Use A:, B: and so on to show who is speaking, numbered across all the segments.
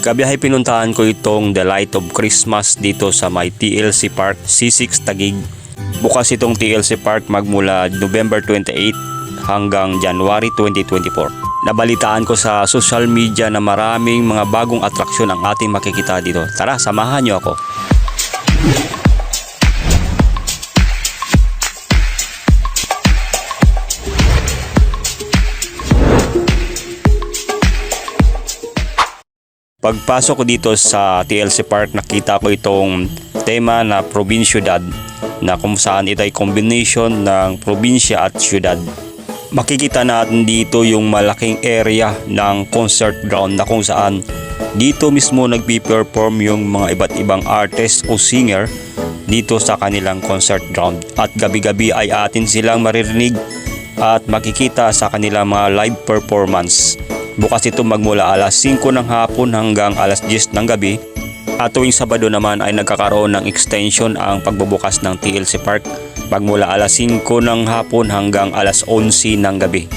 A: Kabiyahe pinuntahan ko itong The Light of Christmas dito sa may TLC Park C6 Tagig. Bukas itong TLC Park magmula November 28 hanggang January 2024. Nabalitaan ko sa social media na maraming mga bagong atraksyon ang ating makikita dito. Tara, samahan niyo ako. Pagpasok ko dito sa TLC Park, nakita ko itong tema na Provinciudad na kung saan ito ay combination ng probinsya at syudad. Makikita natin dito yung malaking area ng concert ground na kung saan dito mismo nagpi-perform yung mga iba't ibang artist o singer dito sa kanilang concert ground. At gabi-gabi ay atin silang maririnig at makikita sa kanilang mga live performance. Bukas ito magmula alas 5 ng hapon hanggang alas 10 ng gabi. At tuwing Sabado naman ay nagkakaroon ng extension ang pagbubukas ng TLC Park magmula alas 5 ng hapon hanggang alas 11 ng gabi.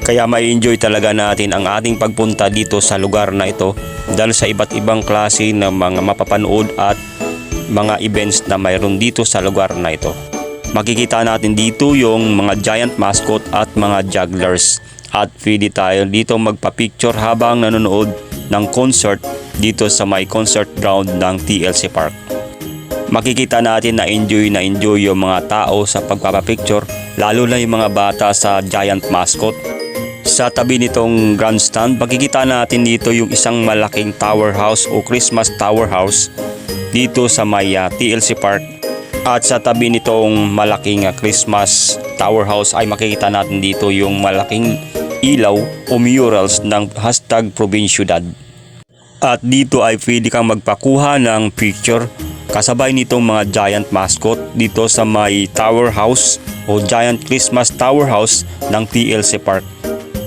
A: Kaya may enjoy talaga natin ang ating pagpunta dito sa lugar na ito dahil sa iba't ibang klase ng mga mapapanood at mga events na mayroon dito sa lugar na ito. Makikita natin dito yung mga giant mascot at mga jugglers at pwede tayo dito magpa-picture habang nanonood ng concert dito sa may concert ground ng TLC Park. Makikita natin na enjoy na enjoy yung mga tao sa pagpapapicture lalo na yung mga bata sa giant mascot. Sa tabi nitong grandstand, makikita natin dito yung isang malaking tower house o Christmas tower house dito sa may ah, TLC Park. At sa tabi nitong malaking ah, Christmas tower house ay makikita natin dito yung malaking ilaw o murals ng hashtag Provinciudad. At dito ay pwede kang magpakuha ng picture kasabay nitong mga giant mascot dito sa may tower house o giant Christmas tower house ng TLC Park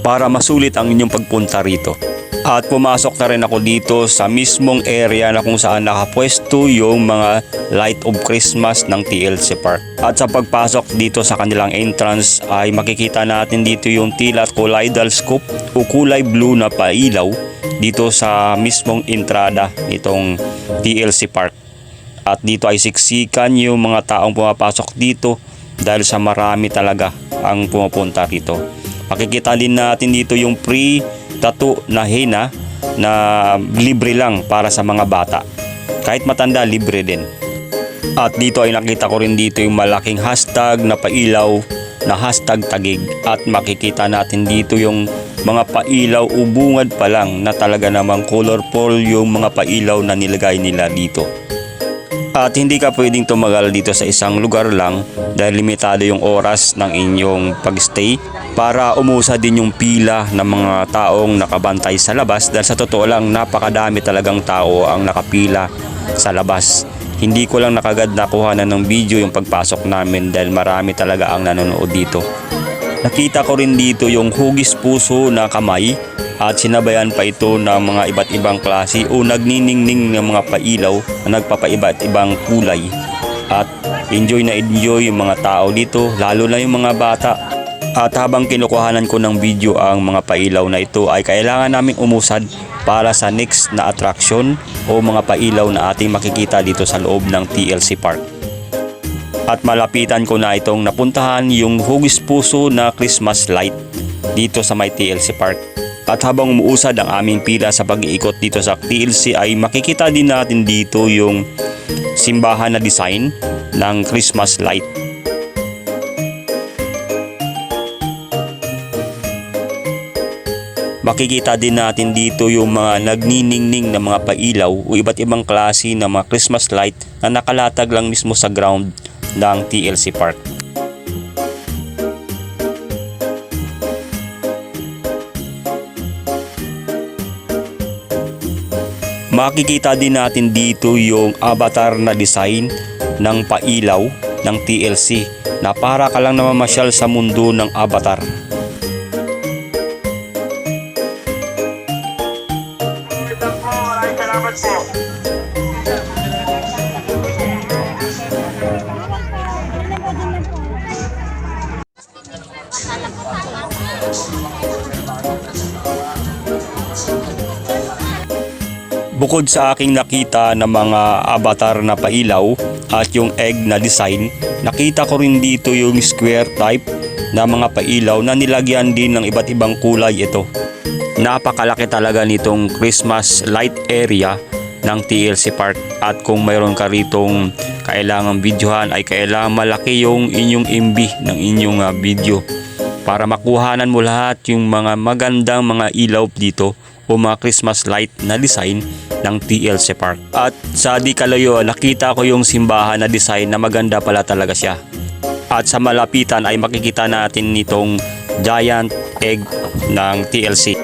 A: para masulit ang inyong pagpunta rito. At pumasok na rin ako dito sa mismong area na kung saan nakapwesto yung mga Light of Christmas ng TLC Park. At sa pagpasok dito sa kanilang entrance ay makikita natin dito yung tila colloidal scope o kulay blue na pailaw dito sa mismong entrada nitong TLC Park. At dito ay siksikan yung mga taong pumapasok dito dahil sa marami talaga ang pumupunta rito. Makikita din natin dito yung free tattoo na hina na libre lang para sa mga bata. Kahit matanda, libre din. At dito ay nakita ko rin dito yung malaking hashtag na pailaw na hashtag tagig at makikita natin dito yung mga pailaw o pa lang na talaga namang colorful yung mga pailaw na nilagay nila dito. At hindi ka pwedeng tumagal dito sa isang lugar lang dahil limitado yung oras ng inyong pagstay para umusa din yung pila ng mga taong nakabantay sa labas dahil sa totoo lang napakadami talagang tao ang nakapila sa labas. Hindi ko lang nakagad nakuha na ng video yung pagpasok namin dahil marami talaga ang nanonood dito. Nakita ko rin dito yung hugis puso na kamay at sinabayan pa ito ng mga iba't ibang klase o nagniningning ng mga pailaw na nagpapaiba't ibang kulay. At enjoy na enjoy yung mga tao dito, lalo na yung mga bata. At habang kinukuhanan ko ng video ang mga pailaw na ito ay kailangan naming umusad para sa next na attraction o mga pailaw na ating makikita dito sa loob ng TLC Park. At malapitan ko na itong napuntahan yung hugis puso na Christmas light dito sa may TLC Park. At habang umuusad ang aming pila sa pag-iikot dito sa TLC ay makikita din natin dito yung simbahan na design ng Christmas light. Makikita din natin dito yung mga nagniningning na mga pailaw o iba't ibang klase ng mga Christmas light na nakalatag lang mismo sa ground ng TLC Park. Makikita din natin dito yung avatar na design ng pailaw ng TLC na para ka lang namamasyal sa mundo ng avatar. Bukod sa aking nakita ng mga avatar na pailaw at yung egg na design, nakita ko rin dito yung square type na mga pailaw na nilagyan din ng iba't ibang kulay ito. Napakalaki talaga nitong Christmas light area ng TLC Park at kung mayroon ka ritong kailangang videohan ay kailangan malaki yung inyong MB ng inyong ah, video para makuhanan mo lahat yung mga magandang mga ilaw dito o mga Christmas light na design ng TLC Park. At sa di kalayo nakita ko yung simbahan na design na maganda pala talaga siya. At sa malapitan ay makikita natin nitong giant egg ng TLC.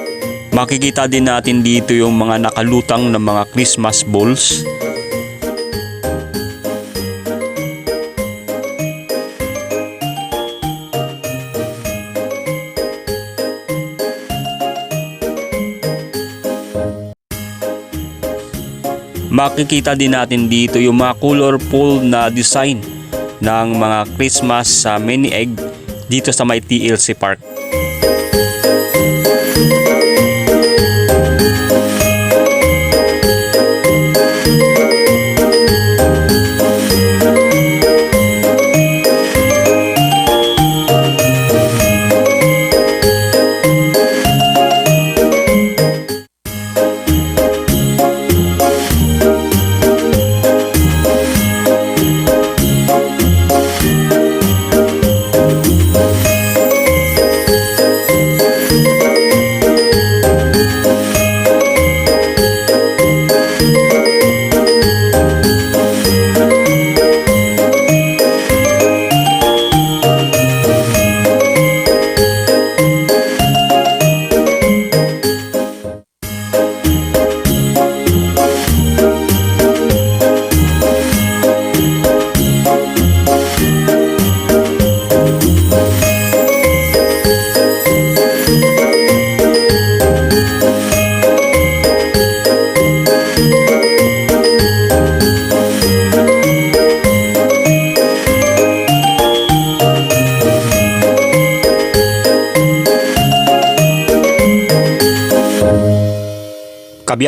A: Makikita din natin dito yung mga nakalutang na mga Christmas balls. Makikita din natin dito yung mga colorful na design ng mga Christmas sa mini egg dito sa may TLC Park.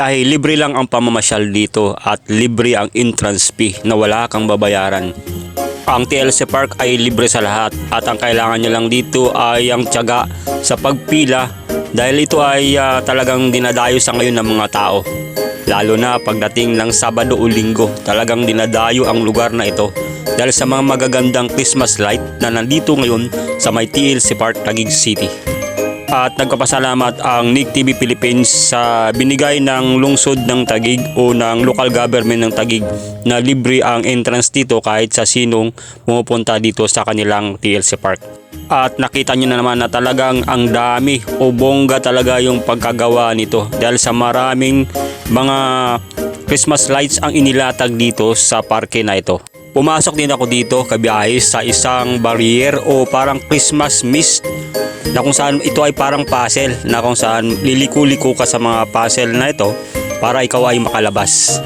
A: Kabiyahe, libre lang ang pamamasyal dito at libre ang entrance fee na wala kang babayaran. Ang TLC Park ay libre sa lahat at ang kailangan nyo lang dito ay ang tiyaga sa pagpila dahil ito ay ah, talagang dinadayo sa ngayon ng mga tao. Lalo na pagdating ng Sabado o Linggo, talagang dinadayo ang lugar na ito dahil sa mga magagandang Christmas light na nandito ngayon sa may TLC Park, Taguig City at nagpapasalamat ang Nick TV Philippines sa binigay ng lungsod ng Tagig o ng local government ng Tagig na libre ang entrance dito kahit sa sinong pumupunta dito sa kanilang TLC Park. At nakita nyo na naman na talagang ang dami o bongga talaga yung pagkagawa nito dahil sa maraming mga Christmas lights ang inilatag dito sa parke na ito. Pumasok din ako dito kabiyahe sa isang barrier o parang Christmas mist na kung saan ito ay parang puzzle na kung saan liliko-liko ka sa mga puzzle na ito para ikaw ay makalabas.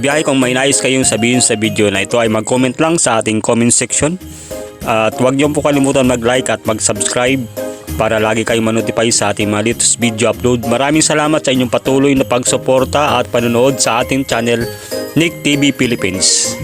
A: Kabiyahe kung may nais kayong sabihin sa video na ito ay mag-comment lang sa ating comment section. At huwag niyo po kalimutan mag-like at mag-subscribe para lagi kayong manotify sa ating mga latest video upload. Maraming salamat sa inyong patuloy na pagsuporta at panonood sa ating channel Nick TV Philippines.